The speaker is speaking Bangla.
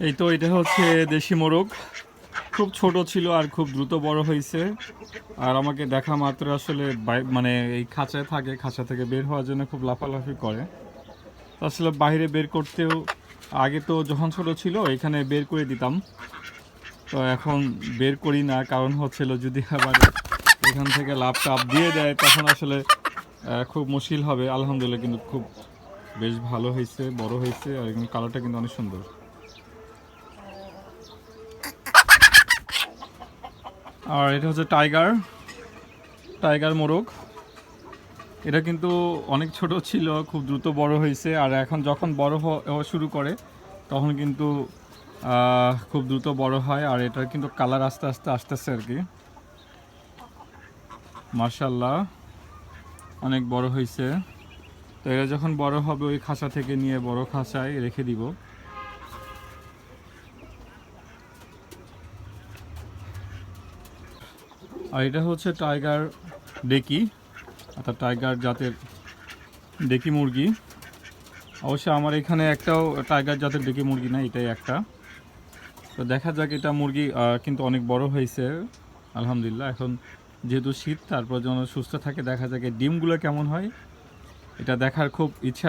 Je to jde hoci, jdeš jim? খুব ছোট ছিল আর খুব দ্রুত বড় হয়েছে। আর আমাকে দেখা মাত্র আসলে মানে এই খাঁচায় থাকে, খাঁচা থেকে বের হওয়ার জন্য খুব লাফালাফি করে। আসলে বাইরে বের করতেও, আগে তো যখন ছোট ছিল এখানে বের করে দিতাম। তো এখন বের করি না, কারণ হচ্ছিল যদি আবার এখান থেকে লাভ টাপ দিয়ে দেয়, তখন আসলে খুব মুশকিল হবে। আলহামদুলিল্লাহ কিন্তু খুব বেশ ভালো হয়েছে, বড় হয়েছে, আর কালারটা কিন্তু অনেক সুন্দর। আর এটা হচ্ছে টাইগার টাইগার মোরগ। এটা কিন্তু অনেক ছোট ছিল, খুব দ্রুত বড় হয়েছে, আর এখন যখন বড় হওয়া শুরু করে, তখন কিন্তু খুব দ্রুত বড় হয়, আর এটার কিন্তু কালার আস্তে আস্তে আসতেছে আর কি। মার্শাল্লাহ অনেক বড় হয়েছে। তো এরা যখন বড় হবে, ওই খাঁচা থেকে নিয়ে বড় খাঁচায় রেখে দিব। আর এটা হচ্ছে টাইগার ডেকি, অর্থাৎ টাইগার জাতের ডেকি মুরগি। অবশ্য আমার এখানে একটাও টাইগার জাতের ডেকি মুরগি না এটাই একটা। তো দেখা যাক এটা মুরগি কিন্তু অনেক বড় হয়েছে, আলহামদুলিল্লাহ। এখন যেহেতু শীত, তারপর যেন সুস্থ থাকে, দেখা যাক ডিমগুলো কেমন হয়। এটা দেখার খুব ইচ্ছা